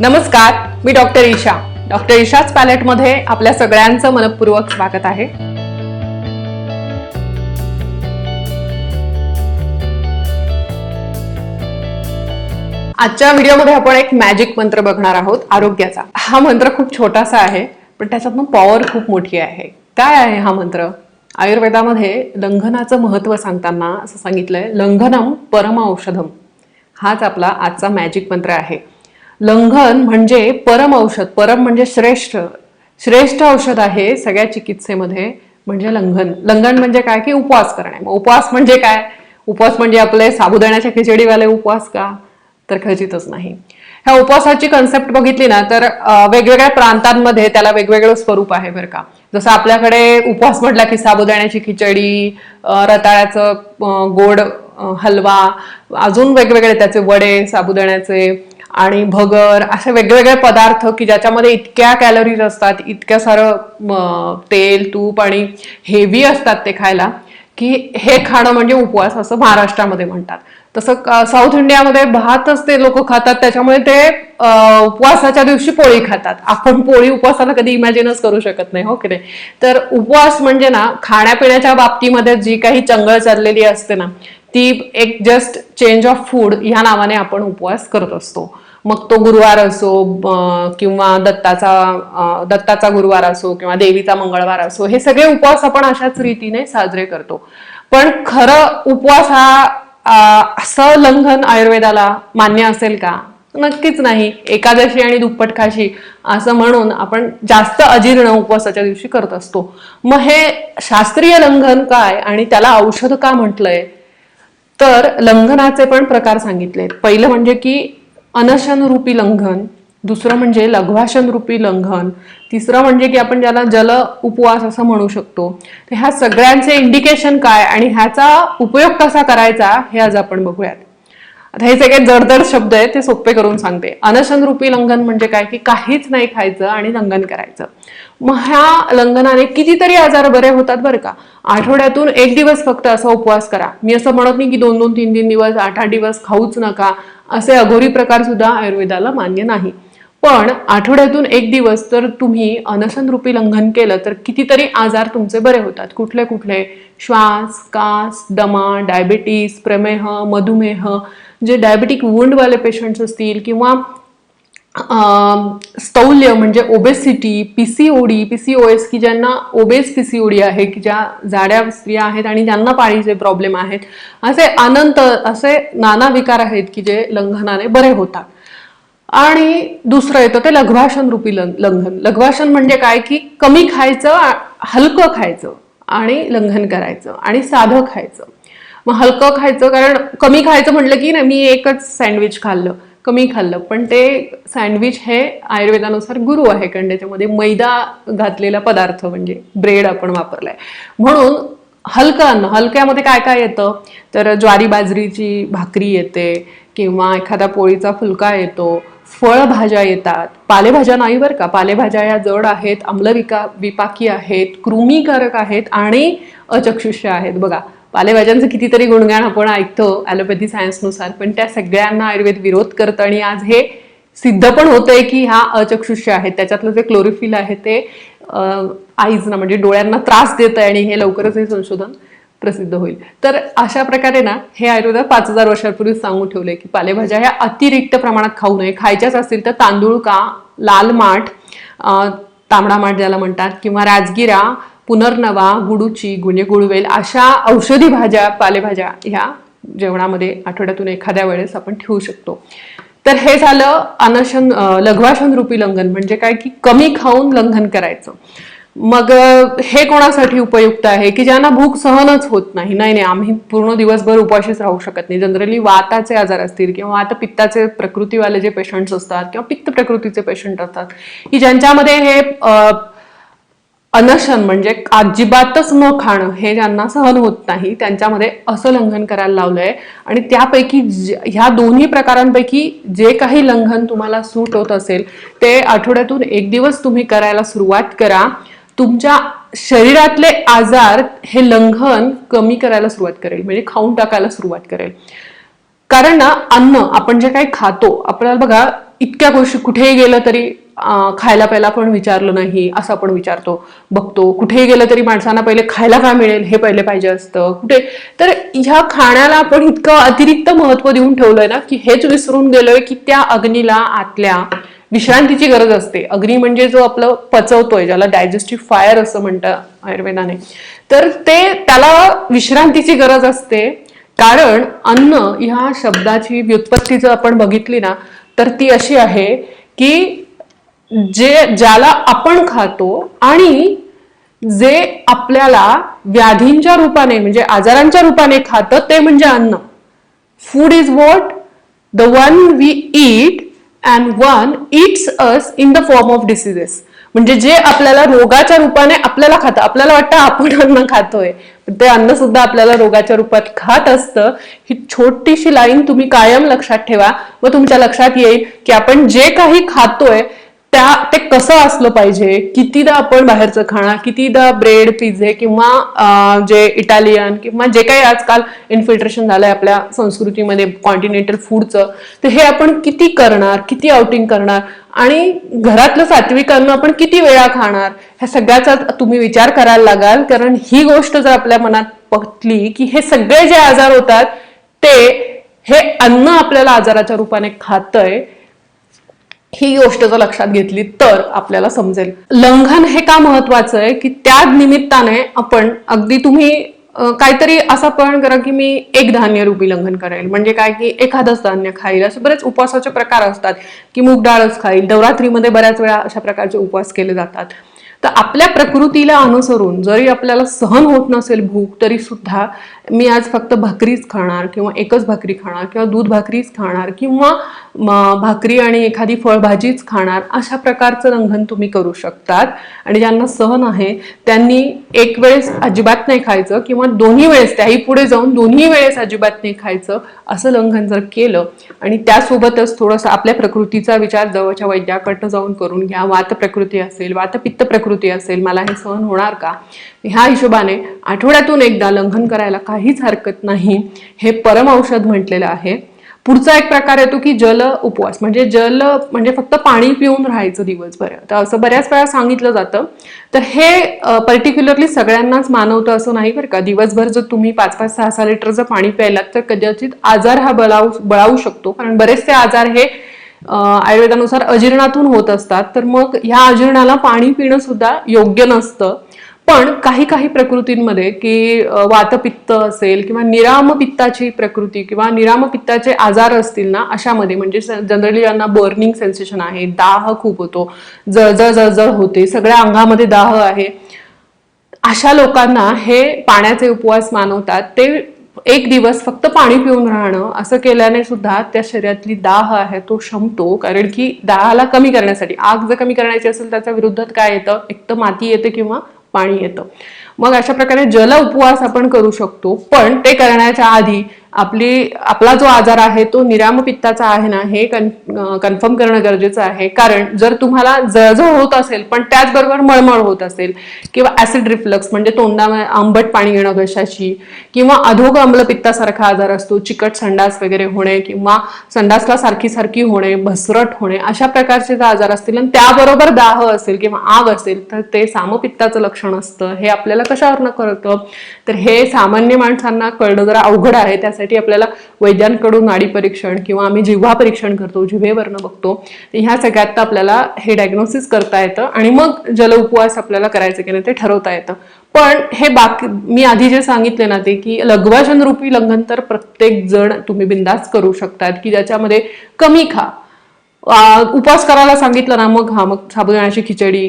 नमस्कार मी doctor Isha. Doctor ईशाच पॅलेटमध्ये आपल्या सगळ्यांचं मनपूर्वक स्वागत आहे. आजच्या व्हिडिओमध्ये आपण एक मॅजिक मंत्र बघणार आहोत आरोग्याचा. हा मंत्र खूप छोटासा आहे पण त्याच्यातनं पॉवर खूप मोठी आहे. काय आहे हा मंत्र? आयुर्वेदामध्ये लंघनाचं महत्त्व सांगताना असं सांगितलंय लंघनम परम औषधम. हाच आपला आजचा मॅजिक मंत्र आहे. लंघन म्हणजे परम औषध परम म्हणजे श्रेष्ठ. श्रेष्ठ औषध आहे सगळ्या चिकित्सेमध्ये म्हणजे लंघन. लंघन म्हणजे काय? की उपवास करणे. मग उपवास म्हणजे काय? उपवास म्हणजे आपले साबुदाण्याच्या खिचडीवाले उपवास का? तर खचितच नाही. ह्या उपवासाची कन्सेप्ट बघितली ना तर वेगवेगळ्या प्रांतांमध्ये त्याला वेगवेगळं स्वरूप आहे बरं का. जसं आपल्याकडे उपवास म्हटला की साबुदाण्याची खिचडी रताळ्याचं गोड हलवा अजून वेगवेगळे त्याचे वडे साबुदाण्याचे आणि भगर असे वेगवेगळे पदार्थ की ज्याच्यामध्ये इतक्या कॅलरीज असतात इतक्या सारं तेल तूप आणि हेवी असतात ते खायला की हे खाणं म्हणजे उपवास असं महाराष्ट्रामध्ये म्हणतात. तसं साऊथ इंडियामध्ये भातच ते लोक खातात त्याच्यामुळे ते उपवासाच्या दिवशी पोळी खातात. आपण पोळी उपवासाला कधी इमॅजिनच करू शकत नाही हो की नाही? तर उपवास म्हणजे ना खाण्यापिण्याच्या बाबतीमध्ये जी काही चंगळ चाललेली असते ना ती एक जस्ट चेंज ऑफ फूड ह्या नावाने आपण उपवास करत असतो. मग तो गुरुवार असो किंवा दत्ताचा दत्ताचा गुरुवार असो किंवा देवीचा मंगळवार असो हे सगळे उपवास आपण अशाच रीतीने साजरे करतो. पण खरं उपवास हा असं लंघन आयुर्वेदाला मान्य असेल का? नक्कीच नाही. एकादशी आणि दुप्पट खाशी असं म्हणून आपण जास्त अजीर्ण उपवासाच्या दिवशी करत असतो. मग हे शास्त्रीय लंघन काय आणि त्याला औषध का म्हटलंय? तर लंघनाचे पण प्रकार सांगितले पहिलं म्हणजे की अनशनरूपी लंघन दुसरं म्हणजे लघवाशन रूपी लंघन तिसरं म्हणजे की आपण ज्याला जल उपवास असं म्हणू शकतो. तर ह्या सगळ्यांचे इंडिकेशन काय आणि ह्याचा उपयोग कसा करायचा हे आज आपण बघूयात. आता हे सगळे जडजड शब्द आहेत ते सोपे करून सांगते. अनशन रूपी लंघन म्हणजे काय? की काहीच नाही खायचं आणि लंघन करायचं. मग ह्या लंघनाने कितीतरी आजार बरे होतात बरं का? आठवड्यातून एक दिवस फक्त असा उपवास करा. मी असं म्हणत नाही की दोन दोन तीन तीन दिवस आठ आठ दिवस खाऊच नका. असे अघोरी प्रकार सुद्धा आयुर्वेदाला मान्य नाही. पण आठवड्यातून एक दिवस तर तुम्ही अनशन रूपी लंघन केलं तर कितीतरी आजार तुमचे बरे होतात. कुठले कुठले? श्वास कास दमा डायबिटीस प्रमेह मधुमेह. जे डायबेटिक वुंडवाले पेशंट्स असतील किंवा स्थौल्य म्हणजे ओबेसिटी ओ एस की ज्यांना obese P C O D आहे की ज्या जाड्या स्त्रिया आहेत आणि ज्यांना पाळीचे प्रॉब्लेम आहेत असे अनंत असे नाना विकार आहेत की जे लंघनाने बरे होतात. आणि दुसरं येतं ते लघ्वाशन रूपी लं- लंघन. लघ्वाशन म्हणजे काय? की कमी खायचं हलकं खायचं आणि लंघन करायचं आणि साधं खायचं. मग हलकं खायचं कारण कमी खायचं म्हटलं की नाही मी एकच सँडविच खाल्लं कमी खाल्लं. पण ते सँडविच हे आयुर्वेदानुसार गुरु आहे कारण त्याच्यामध्ये मैदा घातलेला पदार्थ म्हणजे ब्रेड आपण वापरलाय. म्हणून हलकं अन्न हलक्यामध्ये काय काय येतं? तर ज्वारी बाजरीची भाकरी येते किंवा एखादा पोळीचा फुलका येतो फळभाज्या येतात. पालेभाज्या नाही बरं का? पालेभाज्या या जड आहेत आम्लविका विपाकी आहेत कृमीकारक आहेत आणि अचक्षुष्य आहेत. बघा पालेभाज्यांचं कितीतरी गुणगाण आपण ऐकतो ॲलोपॅथी सायन्सनुसार पण त्या सगळ्यांना आयुर्वेद विरोध करतं आणि आज हे सिद्ध पण होतंय की हा अचक्षुष्य आहे. त्याच्यातलं जे क्लोरोफिल आहे ते आईजना म्हणजे डोळ्यांना त्रास देत आहे आणि हे लवकरच हे संशोधन प्रसिद्ध होईल. तर अशा प्रकारे ना हे आयुर्वेदात पाच हजार वर्षापूर्वी सांगून ठेवले की पालेभाज्या ह्या अतिरिक्त प्रमाणात खाऊ नये. खायच्याच असतील तर तांदूळ का लाल माठ तांबडा माठ ज्याला म्हणतात किंवा राजगिरा पुनर्नवा गुडूची गुणेगुळवेल अशा औषधी भाज्या पालेभाज्या ह्या जेवणामध्ये आठवड्यातून एखाद्या वेळेस आपण ठेवू शकतो. तर हे झालं अनशन अं, लघवाशन रूपी लंघन म्हणजे काय की कमी खाऊन लंघन करायचं. मग हे कोणासाठी उपयुक्त आहे? की ज्यांना भूक सहनच होत नाही. नाही नाही आम्ही पूर्ण दिवसभर उपाशीच राहू शकत नाही. जनरली वाताचे आजार असतील किंवा वात पित्ताचे प्रकृतीवाले जे पेशंट्स असतात किंवा पित्त प्रकृतीचे पेशंट असतात की ज्यांच्यामध्ये हे अनशन म्हणजे अजिबातच न खाणं हे ज्यांना सहन होत नाही त्यांच्यामध्ये असं लंघन करायला लावलंय. आणि त्यापैकी ह्या दोन्ही प्रकारांपैकी जे काही लंघन तुम्हाला सूट होत असेल ते आठवड्यातून एक दिवस तुम्ही करायला सुरुवात करा. तुमच्या शरीरातले आजार हे लंघन कमी करायला सुरुवात करेल म्हणजे खाऊन टाकायला सुरुवात करेल. कारण ना अन्न आपण जे काही खातो आपल्याला बघा इतक्या गोष्टी कुठेही गेलं तरी खायला प्यायला पण विचारलं नाही असं आपण विचारतो बघतो कुठेही गेलं तरी माणसांना पहिले खायला काय मिळेल हे पहिले पाहिजे असतं कुठे? तर ह्या खाण्याला आपण इतकं अतिरिक्त महत्त्व देऊन ठेवलंय ना की हेच विसरून गेलोय की त्या अग्नीला आतल्या विश्रांतीची गरज असते. अग्नी म्हणजे जो आपलं पचवतोय ज्याला डायजेस्टिव्ह फायर असं म्हणतं आयुर्वेदाने. तर ते त्याला विश्रांतीची गरज असते. कारण अन्न ह्या शब्दाची व्युत्पत्ती जर आपण बघितली ना तर ती अशी आहे की जे ज्याला आपण खातो आणि जे आपल्याला व्याधींच्या रूपाने म्हणजे आजारांच्या रूपाने खातं ते म्हणजे अन्न. Food is what the one we eat and one eats us in the form of diseases म्हणजे जे आपल्याला रोगाच्या रूपाने आपल्याला खातं. आपल्याला वाटतं आपण अन्न खातोय. ते अन्न सुद्धा आपल्याला रोगाच्या रूपात खात असतं. ही छोटीशी लाईन तुम्ही कायम लक्षात ठेवा. व तुमच्या लक्षात येईल की आपण जे काही खातोय त्या ते कसं असलं पाहिजे? कितीदा आपण बाहेरचं खाणार कितीदा ब्रेड पिझ्झे किंवा जे इटालियन किंवा जे काही आजकाल इन्फिल्ट्रेशन झालंय आपल्या संस्कृतीमध्ये कॉन्टिनेंटल फूडचं तर हे आपण किती करणार किती आउटिंग करणार? आणि घरातलं सात्विक अन्न आपण किती वेळा खाणार? ह्या सगळ्याचा तुम्ही विचार करायला लागाल. कारण ही गोष्ट जर आपल्या मनात पटली की हे सगळे जे आजार होतात ते हे अन्न आपल्याला आजाराच्या रूपाने खातंय ही गोष्ट जर लक्षात घेतली तर आपल्याला समजेल. लंघन हे का महत्वाचं आहे? की त्या निमित्ताने आपण अगदी तुम्ही काहीतरी असं पण करा की मी एक धान्य रूपी लंघन करेल. म्हणजे काय की एखादंच धान्य खाईल. असे बरेच उपवासाचे प्रकार असतात की मूग डाळच खाईल. नवरात्रीमध्ये बऱ्याच वेळा अशा प्रकारचे उपवास केले जातात. तर आपल्या प्रकृतीला अनुसरून जरी आपल्याला सहन होत नसेल भूक तरी सुद्धा मी आज फक्त भाकरीच खाणार किंवा एकच भाकरी खाणार किंवा दूध भाकरीच खाणार किंवा भाकरी आणि एखादी फळभाजीच खाणार अशा प्रकारचं लंघन तुम्ही करू शकतात. आणि ज्यांना सहन आहे त्यांनी एक वेळेस अजिबात नाही खायचं किंवा दोन्ही वेळेस त्याही पुढे जाऊन दोन्ही वेळेस अजिबात नाही खायचं असं लंघन जर केलं आणि त्यासोबतच थोडंसं आपल्या प्रकृतीचा विचार जवळच्या वैद्याकडनं जाऊन करून घ्या. वात प्रकृती असेल वातपित्त प्रकृती असेल मला हे सहन होणार का? ह्या हिशोबाने आठवड्यातून एकदा लंघन करायला काहीच हरकत नाही. हे परम औषध म्हटलेलं आहे. पुढचा एक प्रकार येतो की जल उपवास. म्हणजे जल म्हणजे फक्त पाणी पिऊन राहायचं दिवसभर. तर असं बऱ्याच वेळा सांगितलं जातं. तर हे पर्टिक्युलरली सगळ्यांनाच मानवतं असं नाही बरं का. दिवसभर जर तुम्ही पाच पाच सहा सहा लिटर जर पाणी प्यायलात तर कदाचित आजार हा बळावू बळावू शकतो. कारण बरेचसे आजार हे आयुर्वेदानुसार अजीर्णातून होत असतात. तर मग ह्या अजीर्णाला पाणी पिणं सुद्धा योग्य नसतं. पण काही काही प्रकृतींमध्ये की वातपित्त असेल किंवा निरामपित्ताची प्रकृती किंवा निरामपित्ताचे आजार असतील ना अशामध्ये म्हणजे जनरली ज्यांना बर्निंग सेन्सेशन आहे दाह खूप होतो जळजळ जळजळ होते सगळ्या अंगामध्ये दाह आहे. अशा लोकांना हे पाण्याचे उपवास मानवतात. ते एक दिवस फक्त पाणी पिऊन राहणं असं केल्याने सुद्धा त्या शरीरातली दाह आहे तो शमतो. कारण की दाहाला कमी करण्यासाठी आग जर कमी करण्याची असेल त्याच्या विरुद्धात काय येतं? एक तर माती येते किंवा पाणी येतं. मग अशा प्रकारे जल उपवास आपण करू शकतो. पण ते करण्याच्या आधी आपली आपला जो आजार आहे तो निराम पित्ताचा आहे ना हे कन्फर्म करणं गरजेचं आहे. कारण जर तुम्हाला जळजळ होत असेल पण त्याचबरोबर मळमळ होत असेल किंवा ऍसिड रिफ्लक्स म्हणजे तोंडामध्ये आंबट पाणी येणं घशाची किंवा अधोग पित्तासारखा आजार असतो चिकट संडास वगैरे होणे किंवा संडासला सारखी सारखी होणे भसरट होणे अशा प्रकारचे जर आजार असतील आणि त्याबरोबर दाह असेल किंवा आग असेल तर ते सामपित्ताचं लक्षण असतं. हे आपल्याला कशावरनं कळतं तर हे सामान्य माणसांना कळणं जरा अवघड आहे. त्यासाठी आपल्याला वैद्यांकडून नाडी परीक्षण किंवा आम्ही जिव्हा परीक्षण करतो जिभेवरनं बघतो तर ह्या सगळ्यात आपल्याला हे डायग्नोसिस करता येतं आणि मग जल उपवास आपल्याला करायचं की नाही ते ठरवता येतं. पण हे बाकी मी आधी जे सांगितले ना ते की लघवाशन रूपी लंघन तर प्रत्येक जण तुम्ही बिंदास करू शकतात की ज्याच्यामध्ये कमी खा. उपवास करायला सांगितलं ना मग हा मग साबुदाण्याची खिचडी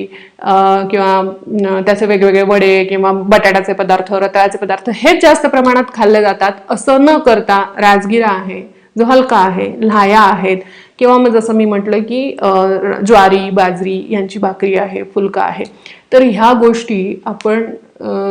किंवा त्याचे वेगवेगळे वडे किंवा बटाट्याचे पदार्थ रताळ्याचे पदार्थ हेच जास्त प्रमाणात खाल्ले जातात. असं न करता राजगिरा आहे जो हलका आहे लाया आहेत किंवा मग जसं मी म्हटलं की ज्वारी बाजरी यांची भाकरी आहे फुलका आहे तर ह्या गोष्टी आपण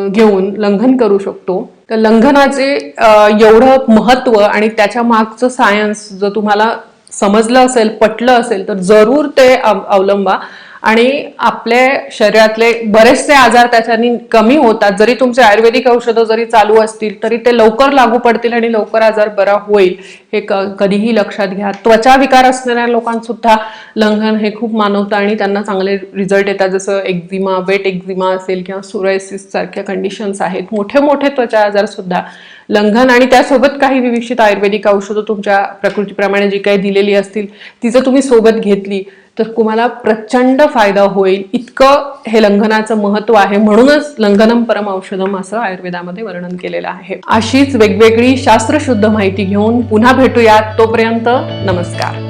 घेऊन लंघन करू शकतो. तर लंघनाचे एवढं महत्त्व आणि त्याच्या मागचं सायन्स जर तुम्हाला समजलं असेल पटलं असेल तर जरूर ते अवलंबा. आणि आपल्या शरीरातले बरेचसे आजार त्याच्यानी कमी होतात. जरी तुमचे आयुर्वेदिक औषधं जरी चालू असतील तरी ते लवकर लागू पडतील आणि लवकर आजार बरा होईल. हे कधीही लक्षात घ्या. त्वचा विकार असणाऱ्या लोकांसुद्धा लंघन हे खूप मानवतं आणि त्यांना चांगले रिझल्ट येतात. जसं एक्झिमा वेट एक्झिमा असेल किंवा सुरायसिस सारख्या कंडिशन्स आहेत. मोठे मोठे त्वचा आजार सुद्धा लंघन आणि त्यासोबत काही विविक्षित आयुर्वेदिक औषधं तुमच्या प्रकृतीप्रमाणे जी काही दिलेली असतील ती जर तुम्ही सोबत घेतली तर तुम्हाला प्रचंड फायदा होईल. इतकं हे लंघनाचं महत्त्व आहे. म्हणूनच लंघनम परम औषधम असं आयुर्वेदामध्ये वर्णन केलेलं आहे. अशीच वेगवेगळी शास्त्रशुद्ध माहिती घेऊन पुन्हा भेटूयात. तोपर्यंत नमस्कार.